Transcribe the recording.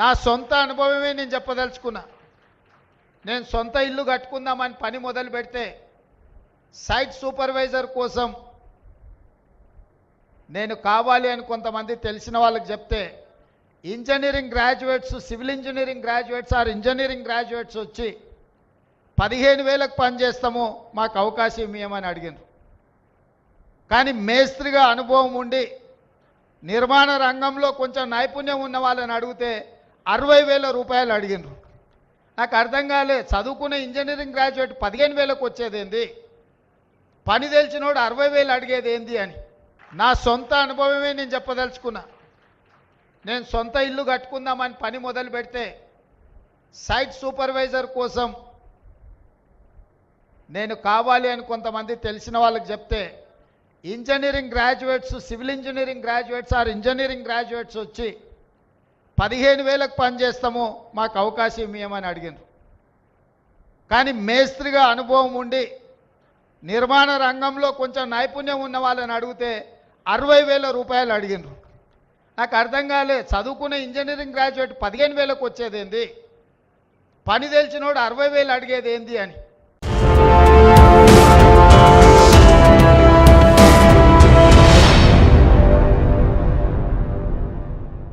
నా సొంత అనుభవమే నేను చెప్పదలుచుకున్నా. నేను సొంత ఇల్లు కట్టుకుందామని పని మొదలు పెడితే సైట్ సూపర్వైజర్ కోసం నేను కావాలి అని కొంతమంది తెలిసిన వాళ్ళకి చెప్తే engineering graduates civil engineering graduates or engineering graduates వచ్చి పదిహేను వేలకు పని చేస్తాము మాకు అవకాశం ఇవ్వమని అడిగినారు. కానీ మేస్త్రిగా అనుభవం ఉండి నిర్మాణ రంగంలో కొంచెం నైపుణ్యం ఉన్న వాళ్ళని అడిగితే అరవై వేల రూపాయలు అడిగినారు నాకు అర్థం కాలే. చదువుకునే ఇంజనీరింగ్ గ్రాడ్యుయేట్ పదిహేను వేలకు వచ్చేదేంది? పని తెలిసినోడు అరవై వేలు అడిగేది ఏంది అని. నా సొంత అనుభవమే నేను చెప్పదలుచుకున్నా. నేను సొంత ఇల్లు కట్టుకుందామని పని మొదలు పెడితే సైట్ సూపర్వైజర్ కోసం నేను కావాలి అని కొంతమంది తెలిసిన వాళ్ళకి చెప్తే engineering graduates civil engineering graduates or engineering graduates వచ్చి పదిహేను వేలకు పని చేస్తాము మాకు అవకాశం ఇవ్వమని అడిగినారు. కానీ మేస్త్రిగా అనుభవం ఉండి నిర్మాణ రంగంలో కొంచెం నైపుణ్యం ఉన్న వాళ్ళని అడిగితే అరవై వేల రూపాయలు అడిగినారు. నాకు అర్థం కాలే చదువుకునే ఇంజనీరింగ్ గ్రాడ్యుయేట్ పదిహేను వేలకు వచ్చేదేంది? పని తెలిసినోడు అరవై వేలు అడిగేది ఏంది అని.